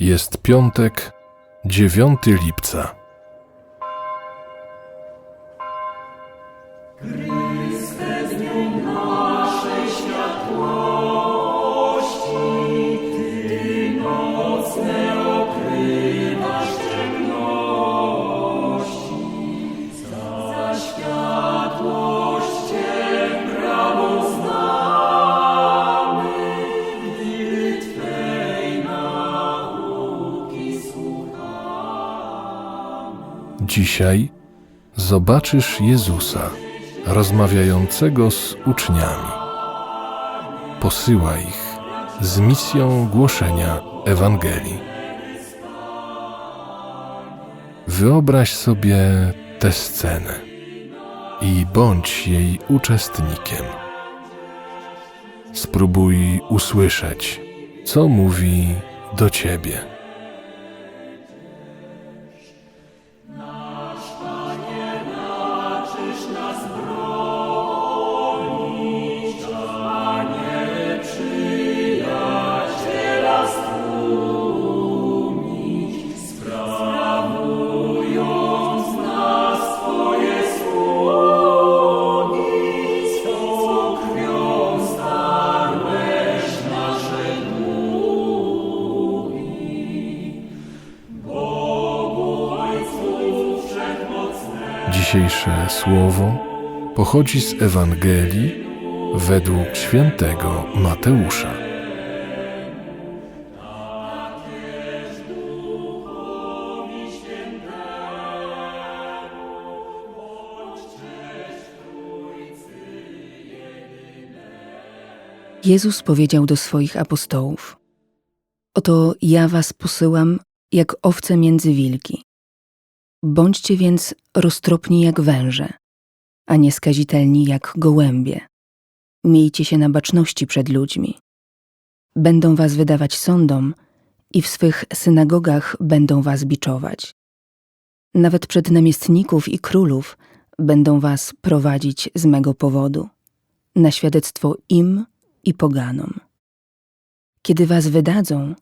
Jest piątek, 9 lipca. Dzisiaj zobaczysz Jezusa rozmawiającego z uczniami. Posyła ich z misją głoszenia Ewangelii. Wyobraź sobie tę scenę i bądź jej uczestnikiem. Spróbuj usłyszeć, co mówi do ciebie. Dzisiejsze słowo pochodzi z Ewangelii według świętego Mateusza. Jezus powiedział do swoich apostołów: Oto ja was posyłam jak owce między wilki. Bądźcie więc roztropni jak węże, a nie skazitelni jak gołębie. Miejcie się na baczności przed ludźmi. Będą was wydawać sądom i w swych synagogach będą was biczować. Nawet przed namiestników i królów będą was prowadzić z mego powodu, na świadectwo im i poganom. Kiedy was wydadzą,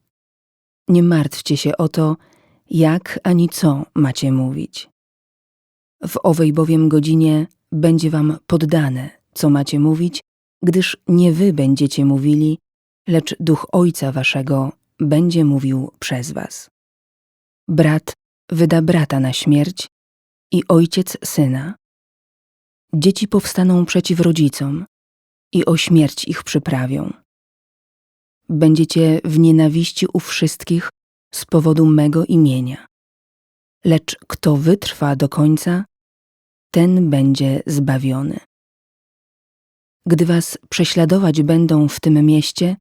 nie martwcie się o to, jak ani co macie mówić. W owej bowiem godzinie będzie wam poddane, co macie mówić, gdyż nie wy będziecie mówili, lecz duch Ojca waszego będzie mówił przez was. Brat wyda brata na śmierć i ojciec syna. Dzieci powstaną przeciw rodzicom i o śmierć ich przyprawią. Będziecie w nienawiści u wszystkich z powodu mego imienia. Lecz kto wytrwa do końca, ten będzie zbawiony. Gdy was prześladować będą w tym mieście,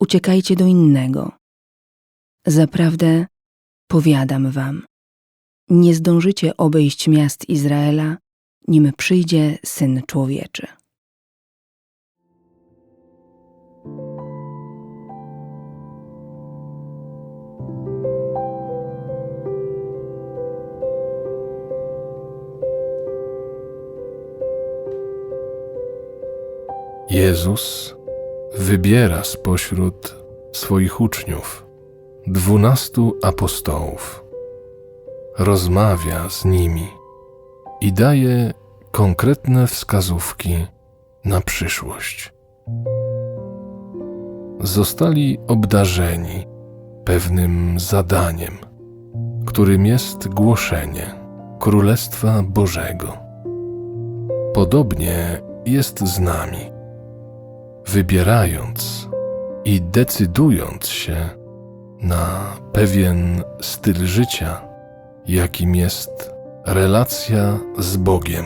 uciekajcie do innego. Zaprawdę powiadam wam, nie zdążycie obejść miast Izraela, nim przyjdzie Syn Człowieczy. Jezus wybiera spośród swoich uczniów dwunastu apostołów, rozmawia z nimi i daje konkretne wskazówki na przyszłość. Zostali obdarzeni pewnym zadaniem, którym jest głoszenie Królestwa Bożego. Podobnie jest z nami wybierając i decydując się na pewien styl życia, jakim jest relacja z Bogiem,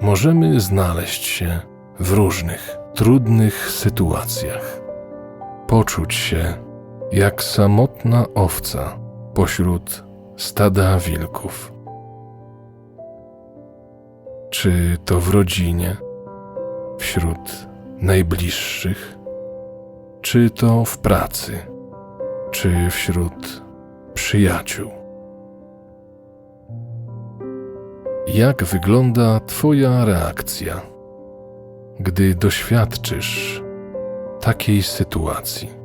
możemy znaleźć się w różnych trudnych sytuacjach, poczuć się jak samotna owca pośród stada wilków. Czy to w rodzinie, wśród najbliższych, czy to w pracy, czy wśród przyjaciół. Jak wygląda Twoja reakcja, gdy doświadczysz takiej sytuacji?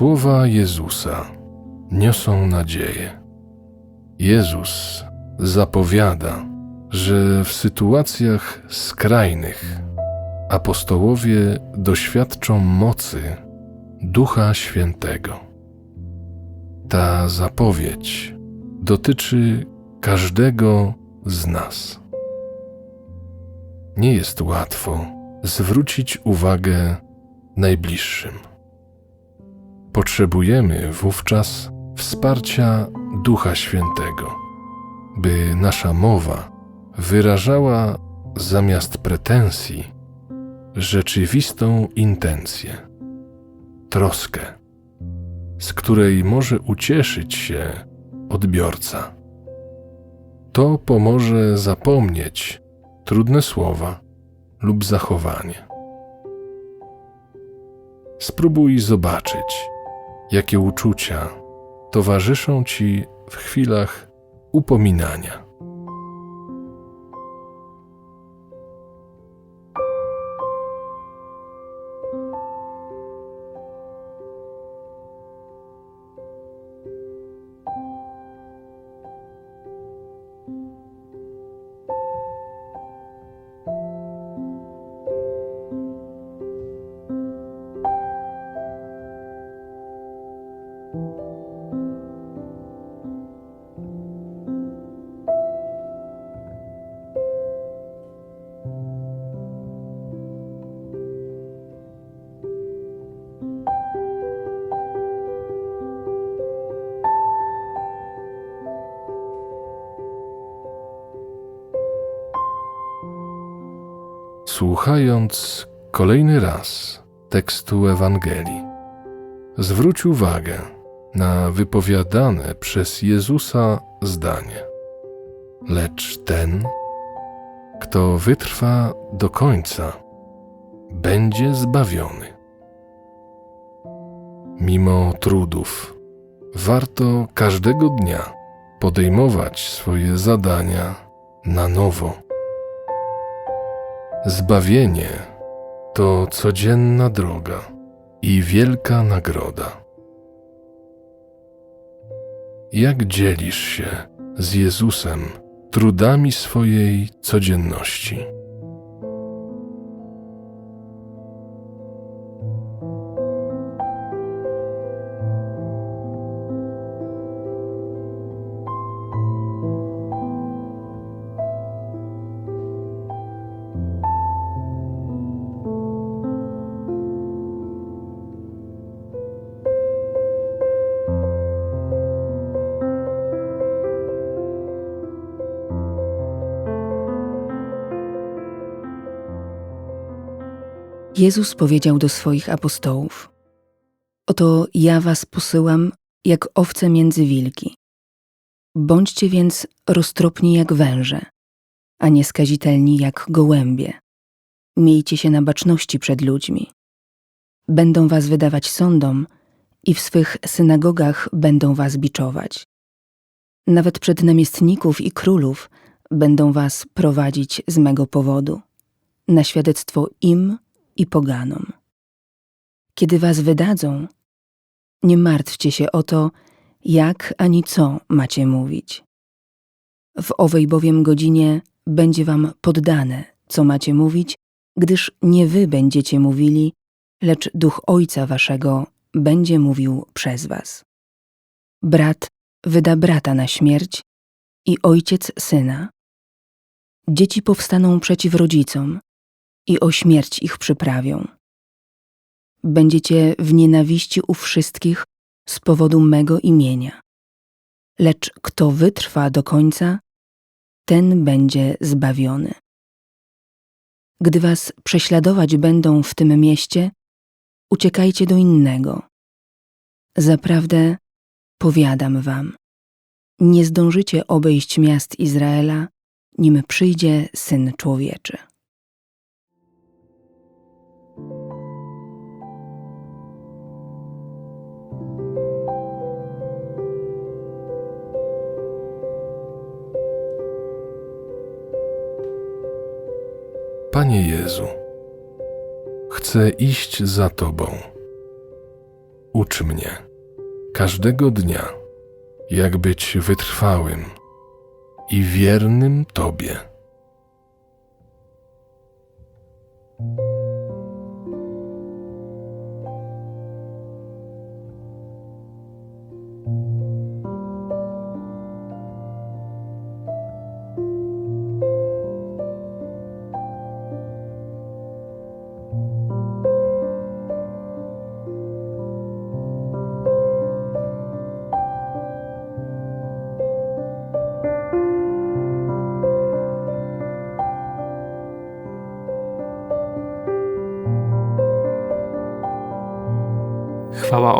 Słowa Jezusa niosą nadzieję. Jezus zapowiada, że w sytuacjach skrajnych apostołowie doświadczą mocy Ducha Świętego. Ta zapowiedź dotyczy każdego z nas. Nie jest łatwo zwrócić uwagę najbliższym. Potrzebujemy wówczas wsparcia Ducha Świętego, by nasza mowa wyrażała zamiast pretensji rzeczywistą intencję, troskę, z której może ucieszyć się odbiorca. To pomoże zapomnieć trudne słowa lub zachowanie. Spróbuj zobaczyć, jakie uczucia towarzyszą ci w chwilach upominania. Słuchając kolejny raz tekstu Ewangelii, zwróć uwagę na wypowiadane przez Jezusa zdanie. Lecz ten, kto wytrwa do końca, będzie zbawiony. Mimo trudów, warto każdego dnia podejmować swoje zadania na nowo. Zbawienie to codzienna droga i wielka nagroda. Jak dzielisz się z Jezusem trudami swojej codzienności? Jezus powiedział do swoich apostołów: Oto ja was posyłam jak owce między wilki. Bądźcie więc roztropni jak węże, a nie skazitelni jak gołębie. Miejcie się na baczności przed ludźmi. Będą was wydawać sądom i w swych synagogach będą was biczować. Nawet przed namiestników i królów będą was prowadzić z mego powodu, na świadectwo im i poganom. Kiedy was wydadzą, nie martwcie się o to, jak ani co macie mówić. W owej bowiem godzinie będzie wam poddane, co macie mówić, gdyż nie wy będziecie mówili, lecz duch Ojca waszego będzie mówił przez was. Brat wyda brata na śmierć i ojciec syna. Dzieci powstaną przeciw rodzicom i o śmierć ich przyprawią. Będziecie w nienawiści u wszystkich z powodu mego imienia. Lecz kto wytrwa do końca, ten będzie zbawiony. Gdy was prześladować będą w tym mieście, uciekajcie do innego. Zaprawdę powiadam wam, nie zdążycie obejść miast Izraela, nim przyjdzie Syn Człowieczy. Panie Jezu, chcę iść za Tobą. Ucz mnie każdego dnia, jak być wytrwałym i wiernym Tobie.